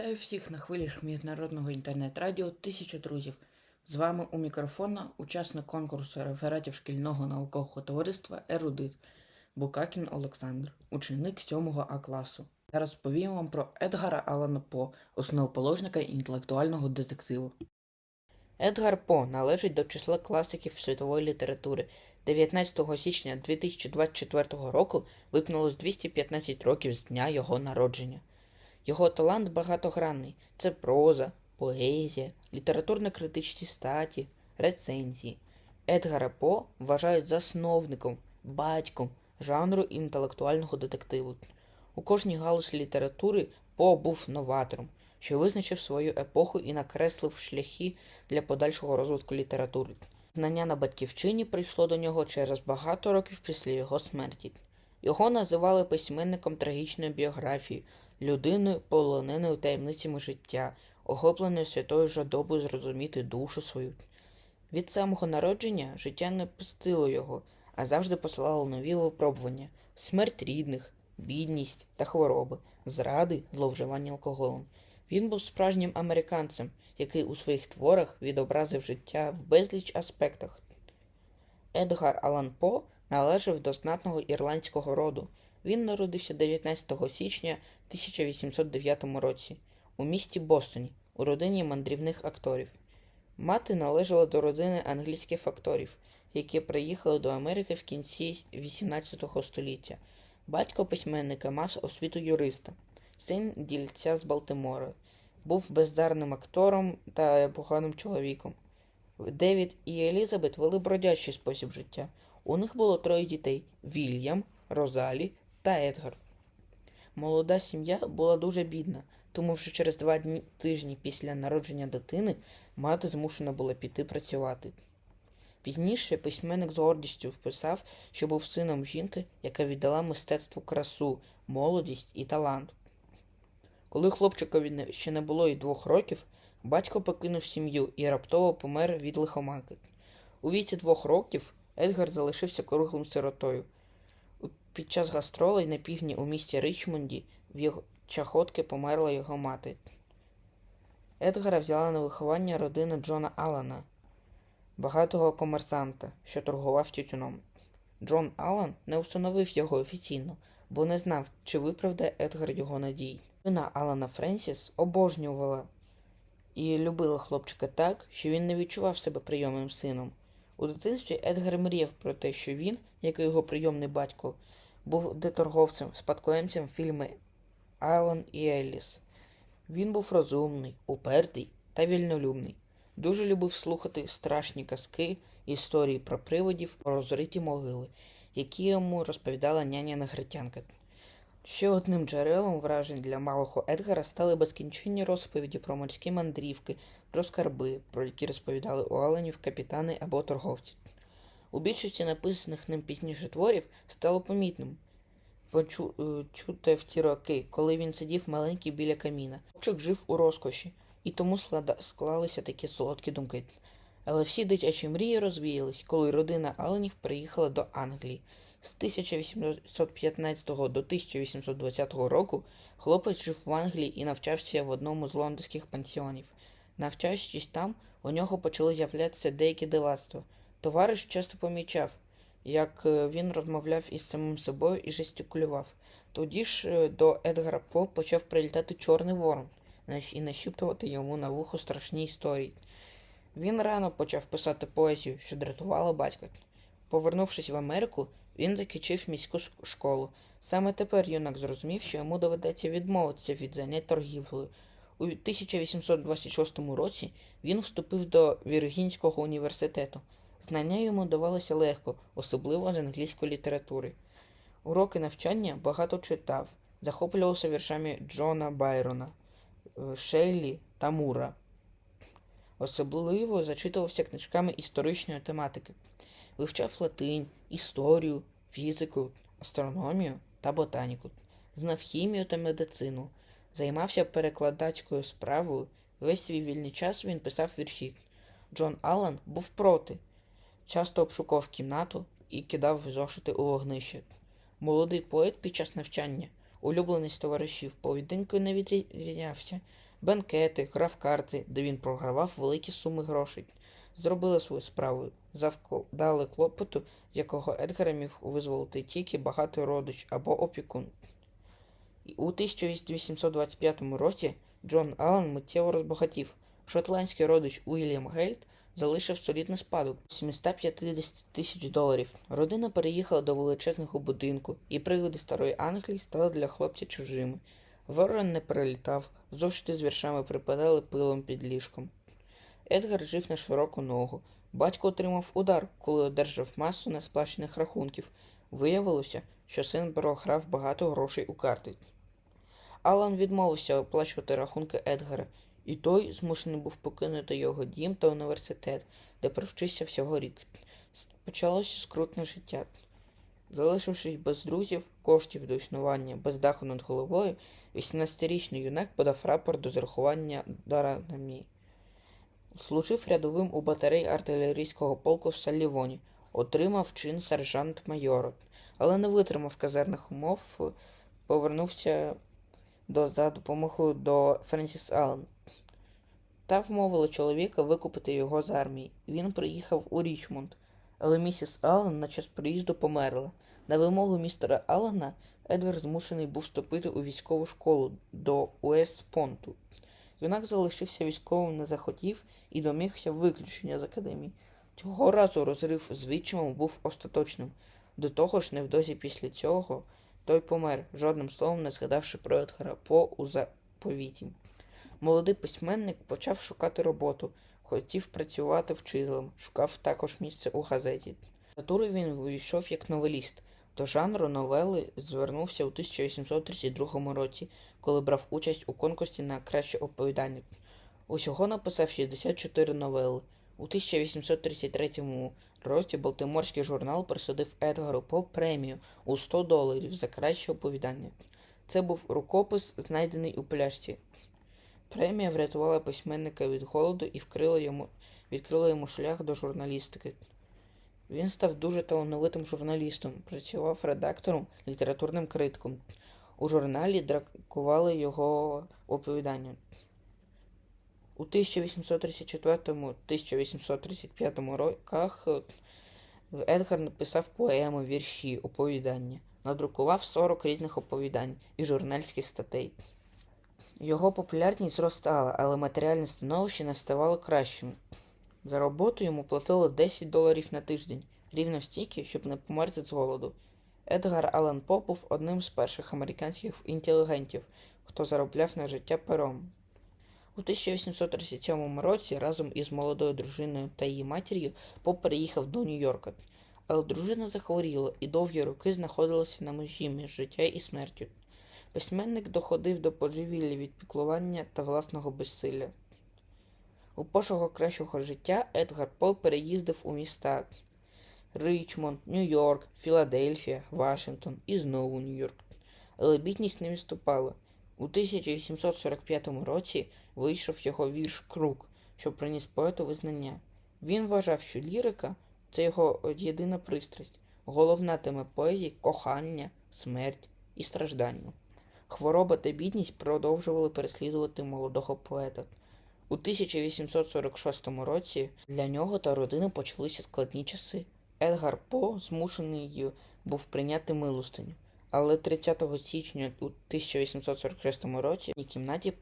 Вітаю всіх на хвилях міжнародного інтернет-радіо Тисяча друзів. З вами у мікрофона учасник конкурсу рефератів шкільного наукового товариства Ерудит Букакін Олександр, ученик 7 А класу. Я розповім вам про Едгара Алана По, основоположника інтелектуального детективу. Едгар По належить до числа класиків світової літератури. 19 січня 2024 року випнулось 215 років з дня його народження. Його талант багатогранний це проза, поезія, літературно-критичні статі, рецензії. Едгара По вважають засновником, батьком жанру інтелектуального детективу. У кожній галузі літератури По був новатором, що визначив свою епоху і накреслив шляхи для подальшого розвитку літератури. Знання на батьківщині прийшло до нього через багато років після його смерті. Його називали письменником трагічної біографії, людиною, полоненою таємницями життя, охопленою святою жадобою зрозуміти душу свою. Від самого народження життя не пустило його, а завжди посилало нові випробування, смерть рідних, бідність та хвороби, зради, зловживання алкоголем. Він був справжнім американцем, який у своїх творах відобразив життя в безліч аспектах. Едгар Алан По належав до знатного ірландського роду. Він народився 19 січня 1809 році у місті Бостоні у родині мандрівних акторів. Мати належала до родини англійських акторів, які приїхали до Америки в кінці 18 століття. Батько письменника мав освіту юриста, син дільця з Балтимора, був бездарним актором та поганим чоловіком. Девід і Елізабет вели бродячий спосіб життя. У них було троє дітей: Вільям, Розалі та Едгар. Молода сім'я була дуже бідна, тому вже через два дні тижні після народження дитини мати змушена була піти працювати. Пізніше письменник з гордістю вписав, що був сином жінки, яка віддала мистецтву красу, молодість і талант. Коли хлопчикові ще не було й двох років, батько покинув сім'ю і раптово помер від лихоманки. У віці двох років Едгар залишився круглим сиротою. Під час гастролей на півдні у місті Річмонді в його чахотки померла його мати. Едгара взяла на виховання родина Джона Аллана, багатого комерсанта, що торгував тютюном. Джон Аллан не установив його офіційно, бо не знав, чи виправдає Едгар його надій. Сина Алана Френсіс обожнювала і любила хлопчика так, що він не відчував себе прийомним сином. У дитинстві Едгар мріяв про те, що він, як і його прийомний батько, був деторговцем, спадкоємцем фільми Алан і Елліс. Він був розумний, упертий та вільнолюбний. Дуже любив слухати страшні казки, історії про привидів, розриті могили, які йому розповідала няня Негритянка. Ще одним джерелом вражень для малого Едгара стали безкінченні розповіді про морські мандрівки, про скарби, про які розповідали у Аленів капітани або торговці. У більшості написаних ним пізніше творів стало помітним почу, е, в ті роки, коли він сидів маленький біля каміна. Хлопчик жив у розкоші, і тому склалися такі солодкі думки. Але всі дитячі мрії розвіялись, коли родина Аленів приїхала до Англії. З 1815 до 1820 року хлопець жив в Англії і навчався в одному з лондонських пансіонів. Навчаючись там, у нього почали з'являтися деякі дивацтва. Товариш часто помічав, як е, він розмовляв із самим собою і жестикулював. Тоді ж е, до Едгара По почав прилітати чорний ворон і нашіптувати йому на вухо страшні історії. Він рано почав писати поезію, що дратувала батька. Повернувшись в Америку, він закінчив міську школу. Саме тепер юнак зрозумів, що йому доведеться відмовитися від занять торгівлею. У 1826 році він вступив до Віргінського університету. Знання йому давалося легко, особливо з англійської літератури. Уроки навчання багато читав, захоплювався віршами Джона Байрона, е, Шейлі та Мура. Особливо зачитувався книжками історичної тематики, вивчав латинь, історію, фізику, астрономію та ботаніку, знав хімію та медицину, займався перекладацькою справою. Весь свій вільний час він писав вірші. Джон Аллен був проти, часто обшукав кімнату і кидав зошити у вогнище. Молодий поет під час навчання, улюблений з товаришів, поведінкою не відрізнявся, бенкети, грав карти, де він програвав великі суми грошей, зробили свою справу, завдали клопоту, якого Едгара міг визволити тільки багатий родич або опікун. У 1825 році Джон Аллен миттєво розбагатів. Шотландський родич Уільям Гельд залишив солідний спадок 750 тисяч доларів. Родина переїхала до величезного будинку, і привиди старої Англії стали для хлопця чужими. Ворон не перелітав, зошити з віршами припадали пилом під ліжком. Едгар жив на широку ногу. Батько отримав удар, коли одержав масу несплачених рахунків. Виявилося, що син програв багато грошей у карти. Алан відмовився оплачувати рахунки Едгара, і той змушений був покинути його дім та університет, де провчився всього рік. Почалося скрутне життя. Залишившись без друзів, коштів до існування, без даху над головою, 18-річний юнак подав рапорт до зарахування армії. Служив рядовим у батареї артилерійського полку в Саллівоні, отримав чин сержант-майора, але не витримав казарних умов, повернувся до, за допомогою до Френсіс Аллен. Та вмовила чоловіка викупити його з армії. Він приїхав у Річмонд, але місіс Аллен на час приїзду померла. На вимогу містера Аллена Едгар змушений був вступити у військову школу до Уест-Понту. Юнак залишився військовим не захотів і домігся виключення з академії. Цього разу розрив з відчимом був остаточним. До того ж, невдовзі після цього той помер, жодним словом не згадавши про Едгара По у заповіті. Молодий письменник почав шукати роботу, хотів працювати вчителем, шукав також місце у газеті. Літератури він вийшов як новеліст. До жанру новели звернувся у 1832 році, коли брав участь у конкурсі на краще оповідання. Усього написав 64 новели. У 1833 році Балтиморський журнал присудив Едгару по премію у 100 доларів за краще оповідання. Це був рукопис, знайдений у пляшці. Премія врятувала письменника від голоду і вкрила йому, відкрила йому шлях до журналістики. Він став дуже талановитим журналістом, працював редактором, літературним критиком. У журналі друкували його оповідання. У 1834-1835 роках Едгар написав поеми, вірші, оповідання, надрукував 40 різних оповідань і журнальських статей. Його популярність зростала, але матеріальне становище не ставало кращим. За роботу йому платили 10 доларів на тиждень, рівно стільки, щоб не померти з голоду. Едгар Аллен По був одним з перших американських інтелігентів, хто заробляв на життя пером. У 1837 році разом із молодою дружиною та її матір'ю Поп переїхав до Нью-Йорка, але дружина захворіла і довгі роки знаходилася на межі між життя і смертю. Письменник доходив до божевілля від піклування та власного безсилля. У пошуках кращого життя Едгар По переїздив у міста Ричмонд, Нью-Йорк, Філадельфія, Вашингтон і знову Нью-Йорк. Але бідність не відступала. У 1845 році вийшов його вірш Круг, що приніс поету визнання. Він вважав, що лірика це його єдина пристрасть, головна тема поезії кохання, смерть і страждання. Хвороба та бідність продовжували переслідувати молодого поета. У 1846 році для нього та родини почалися складні часи. Едгар По змушений був прийняти милостиню. Але 30 січня у 1846 році в кімнаті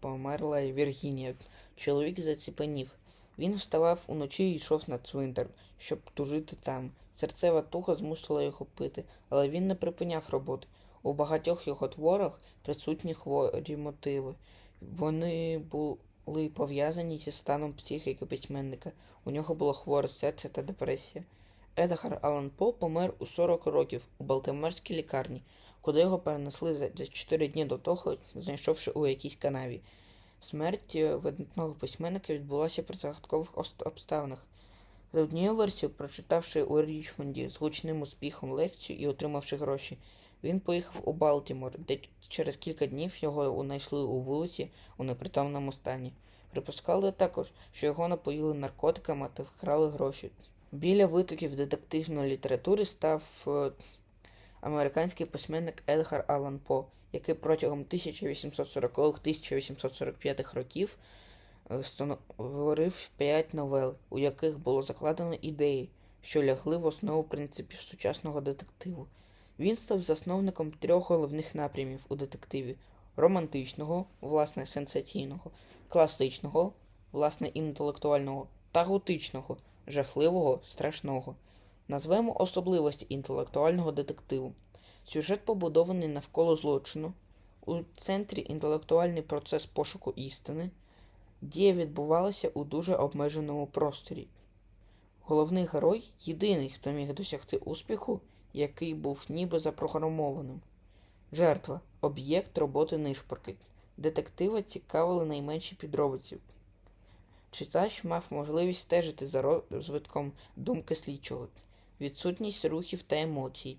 померла Віргінія. Чоловік заціпенів. Він вставав уночі і йшов на цвинтар, щоб тужити там. Серцева туга змусила його пити, але він не припиняв роботи. У багатьох його творах присутні хворі мотиви. Вони були пов'язані зі станом психіки письменника. У нього було хворе серце та депресія. Едгар Аллен По помер у 40 років у Балтиморській лікарні, куди його перенесли за 4 дні до того, знайшовши у якійсь канаві. Смерть видатного письменника відбулася при загадкових обставинах. За однією версією, прочитавши у Річмонді з гучним успіхом лекцію і отримавши гроші, він поїхав у Балтімор, де через кілька днів його знайшли у вулиці у непритомному стані. Припускали також, що його напоїли наркотиками та вкрали гроші. Біля витоків детективної літератури став американський письменник Едгар Аллан По, який протягом 1840-1845 років е, створив п'ять новел, у яких було закладено ідеї, що лягли в основу принципів сучасного детективу. Він став засновником трьох головних напрямів у детективі: романтичного, власне, сенсаційного, класичного, власне, інтелектуального та готичного, жахливого, страшного. Назвемо особливості інтелектуального детективу. Сюжет побудований навколо злочину. У центрі інтелектуальний процес пошуку істини. Дія відбувалася у дуже обмеженому просторі. Головний герой єдиний, хто міг досягти успіху, який був ніби запрограмованим. Жертва об'єкт роботи нишпорки. Детектива цікавили найменші підробиці. Читач мав можливість стежити за розвитком думки слідчого, відсутність рухів та емоцій.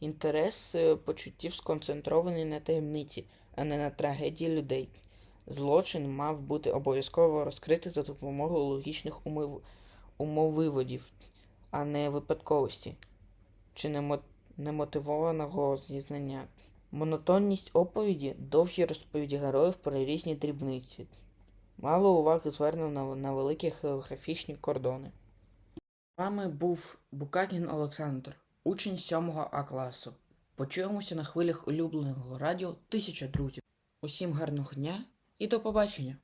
Інтерес е, почуттів сконцентрований на таємниці, а не на трагедії людей. Злочин мав бути обов'язково розкритий за допомогою логічних умов, умовиводів, а не випадковості чи немотивованого зізнання. Монотонність оповіді, довгі розповіді героїв про різні дрібниці. Мало уваги звернено на, великі географічні кордони. Вами був Букакін Олександр, учень 7 А класу. Почуємося на хвилях улюбленого радіо Тисяча друзів. Усім гарного дня і до побачення!